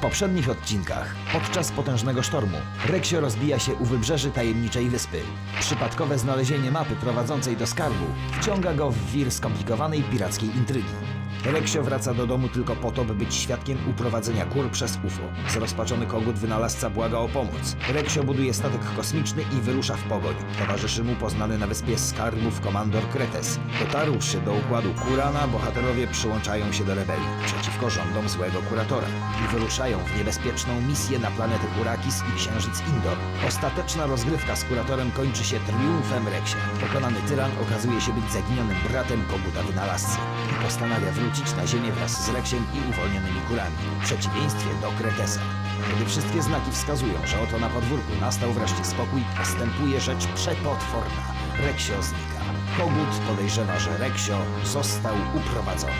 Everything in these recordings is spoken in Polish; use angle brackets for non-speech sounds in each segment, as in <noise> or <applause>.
poprzednich odcinkach, podczas potężnego sztormu, Reksio rozbija się u wybrzeży tajemniczej wyspy. Przypadkowe znalezienie mapy prowadzącej do skarbu wciąga go w wir skomplikowanej pirackiej intrygi. Reksio wraca do domu tylko po to, by być świadkiem uprowadzenia kur przez UFO. Zrozpaczony kogut wynalazca błaga o pomoc. Reksio buduje statek kosmiczny i wyrusza w pogoń. Towarzyszy mu poznany na wyspie skarbów komandor Kretes. Dotarłszy do układu Kurana, bohaterowie przyłączają się do rebelii przeciwko rządom złego kuratora i wyruszają w niebezpieczną misję na planety Urakis i księżyc Indor. Ostateczna rozgrywka z kuratorem kończy się triumfem Reksia. Pokonany tyran okazuje się być zaginionym bratem koguta wynalazcy i postanawia wrócić na ziemię wraz z Reksiem i uwolnionymi kurami, w przeciwieństwie do Kretesa. Kiedy wszystkie znaki wskazują, że oto na podwórku nastał wreszcie spokój, następuje rzecz przepotworna. Reksio znika. Kogut podejrzewa, że Reksio został uprowadzony.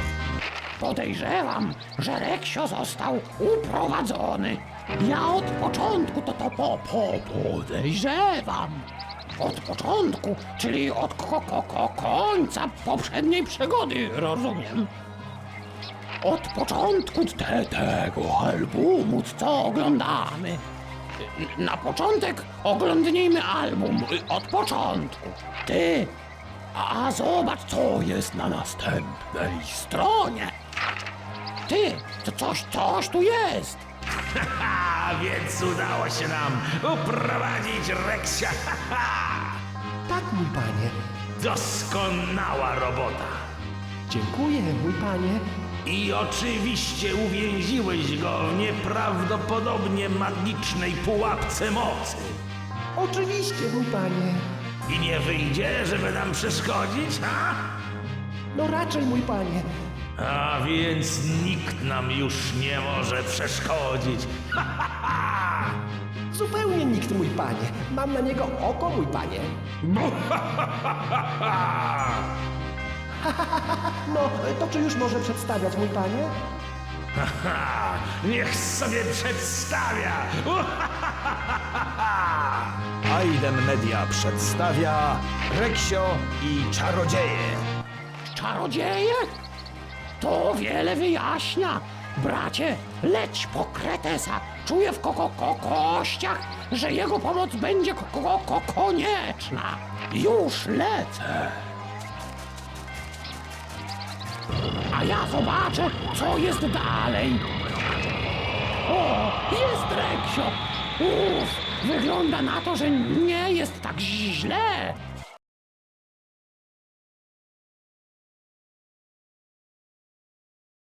Podejrzewam, że Reksio został uprowadzony. Ja od początku to to po, po podejrzewam. Od początku, czyli od ko, ko, ko, końca poprzedniej przygody, rozumiem. Od początku te, tego albumu, co oglądamy. Na początek oglądnijmy album od początku. Ty, a zobacz, co jest na następnej stronie. Ty, to coś, coś tu jest. <laughs> A więc udało się nam uprowadzić Reksia. <laughs> Tak, mój panie. Doskonała robota. Dziękuję, mój panie. I oczywiście uwięziłeś go w nieprawdopodobnie magicznej pułapce mocy. Oczywiście, mój panie. I nie wyjdzie, żeby nam przeszkodzić, ha? No raczej, mój panie. A więc nikt nam już nie może przeszkodzić. Zupełnie nikt, mój panie. Mam na niego oko, mój panie. No, to czy już może przedstawiać, mój panie? Ha, niech sobie przedstawia. <laughs> Aiden Media przedstawia Reksio i Czarodzieje. Czarodzieje? To wiele wyjaśnia. Bracie, leć po Kretesa. Czuję w koko ko kościach, że jego pomoc będzie ko ko ko konieczna. Już lecę. A ja zobaczę, co jest dalej. O, jest Reksio. Uff, wygląda na to, że nie jest tak źle.